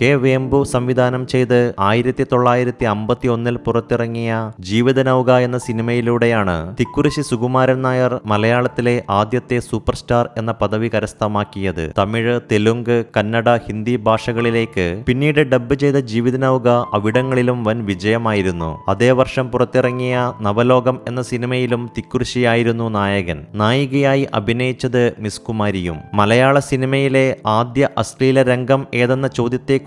K Vembu സംവിധാനം ചെയ്ത് ആയിരത്തി തൊള്ളായിരത്തി അമ്പത്തി ഒന്നിൽ പുറത്തിറങ്ങിയ ജീവിതനൗക എന്ന സിനിമയിലൂടെയാണ് തിക്കുറിശി സുകുമാരൻ നായർ മലയാളത്തിലെ ആദ്യത്തെ സൂപ്പർ സ്റ്റാർ എന്ന പദവി കരസ്ഥമാക്കിയത്. തമിഴ് തെലുങ്ക് കന്നഡ ഹിന്ദി ഭാഷകളിലേക്ക് പിന്നീട് ഡബ്ബ് ചെയ്ത ജീവിതനൗക അവിടങ്ങളിലും വൻ വിജയമായിരുന്നു. അതേ വർഷം പുറത്തിറങ്ങിയ നവലോകം എന്ന സിനിമയിലും തിക്കുറിശിയായിരുന്നു നായകൻ. നായികയായി അഭിനയിച്ചത് മിസ് കുമാരിയും മലയാള സിനിമയിലെ ആദ്യ അശ്ലീല രംഗം ഏതെന്ന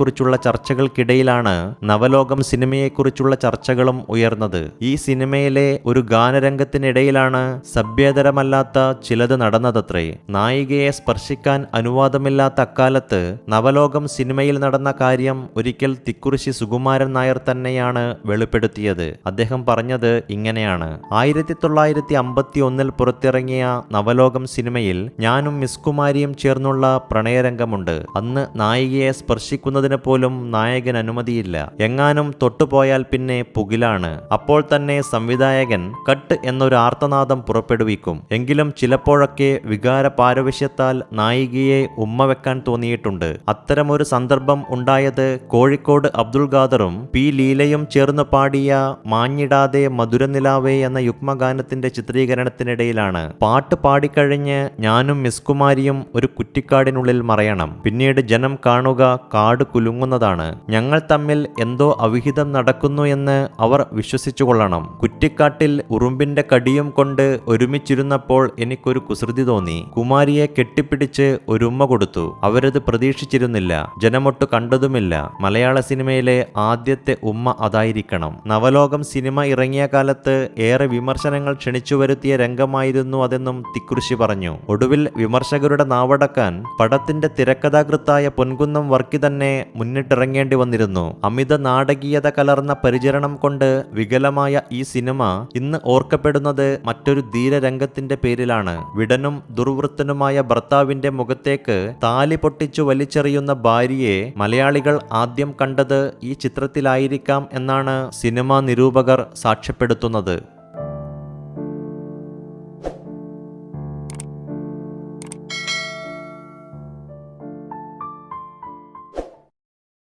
ചോദ്യത്തെക്കുറിച്ചുള്ള ചർച്ചകൾക്കിടയിലാണ് നവലോകം സിനിമയെക്കുറിച്ചുള്ള ചർച്ചകളും ഉയർന്നത്. ഈ സിനിമയിലെ ഒരു ഗാനരംഗത്തിനിടയിലാണ് സഭ്യതരമല്ലാത്ത ചിലത് നടന്നതത്രേ. നായികയെ സ്പർശിക്കാൻ അനുവാദമില്ലാത്ത അക്കാലത്ത് നവലോകം സിനിമയിൽ നടന്ന കാര്യം ഒരിക്കൽ തിക്കുറിശി സുകുമാരൻ നായർ തന്നെയാണ് വെളിപ്പെടുത്തിയത്. അദ്ദേഹം പറഞ്ഞത് ഇങ്ങനെയാണ്. ആയിരത്തി തൊള്ളായിരത്തി അമ്പത്തി ഒന്നിൽ പുറത്തിറങ്ങിയ നവലോകം സിനിമയിൽ ഞാനും മിസ് കുമാരിയും ചേർന്നുള്ള പ്രണയരംഗമുണ്ട്. അന്ന് നായികയെ സ്പർശിക്കുന്നതിന് പോലും നായകൻ അനുമതിയില്ല. എങ്ങാനും തൊട്ടുപോയാൽ പിന്നെ പുകിലാണ്. അപ്പോൾ തന്നെ സംവിധായകൻ കട്ട് എന്നൊരു ആർത്തനാദം പുറപ്പെടുവിക്കും. എങ്കിലും ചിലപ്പോഴൊക്കെ വികാര പാരവശ്യത്താൽ നായികയെ ഉമ്മ വെക്കാൻ തോന്നിയിട്ടുണ്ട്. അത്തരമൊരു സന്ദർഭം ഉണ്ടായത് കോഴിക്കോട് അബ്ദുൾ ഖാദറും പി ലീലയും ചേർന്ന് പാടിയ മാഞ്ഞിടാതെ മധുരനിലാവേ എന്ന യുഗ്മഗാനത്തിന്റെ ചിത്രീകരണത്തിനിടയിലാണ്. പാട്ട് പാടിക്കഴിഞ്ഞ് ഞാനും മിസ്കുമാരിയും ഒരു കുറ്റിക്കാടിനുള്ളിൽ മറയണം. പിന്നീട് ജനം കാണുക കാട് കുലുങ്ങുന്നതാണ്. ഞങ്ങൾ തമ്മിൽ എന്തോ അവിഹിതം നടക്കുന്നു എന്ന് അവർ വിശ്വസിച്ചു കൊള്ളണം കുറ്റിക്കാട്ടിൽ ഉറുമ്പിന്റെ കടിയും കൊണ്ട് ഒരുമിച്ചിരുന്നപ്പോൾ എനിക്കൊരു കുസൃതി തോന്നി. കുമാരിയെ കെട്ടിപ്പിടിച്ച് ഒരുമ്മ കൊടുത്തു. അവരത് പ്രതീക്ഷിച്ചിരുന്നില്ല. ജനമൊട്ട് കണ്ടതുമില്ല. മലയാള സിനിമയിലെ ആദ്യത്തെ ഉമ്മ അതായിരിക്കണം. നവലോകം സിനിമ ഇറങ്ങിയ കാലത്ത് ഏറെ വിമർശനങ്ങൾ ക്ഷണിച്ചു വരുത്തിയ രംഗമായിരുന്നു അതെന്നും തിക്കുറിശി പറഞ്ഞു. ഒടുവിൽ വിമർശകരുടെ നാവടക്കാൻ പടത്തിന്റെ തിരക്കഥാകൃത്തായ പൊൻകുന്നം വർക്കി തന്നെ മുന്നിട്ടിറങ്ങേണ്ടി വന്നിരുന്നു. അമിത നാടകീയത കലർന്ന പരിചരണം കൊണ്ട് വികലമായ ഈ സിനിമ ഇന്ന് ഓർക്കപ്പെടുന്നത് മറ്റൊരു ധീരരംഗത്തിന്റെ പേരിലാണ്. വിടനും ദുർവൃത്തനുമായ ഭർത്താവിന്റെ മുഖത്തേക്ക് താലി പൊട്ടിച്ചു വലിച്ചെറിയുന്ന ഭാര്യയെ മലയാളികൾ ആദ്യം കണ്ടത് ഈ ചിത്രത്തിലായിരിക്കാം എന്നാണ് സിനിമാ നിരൂപകർ സാക്ഷ്യപ്പെടുത്തുന്നത്.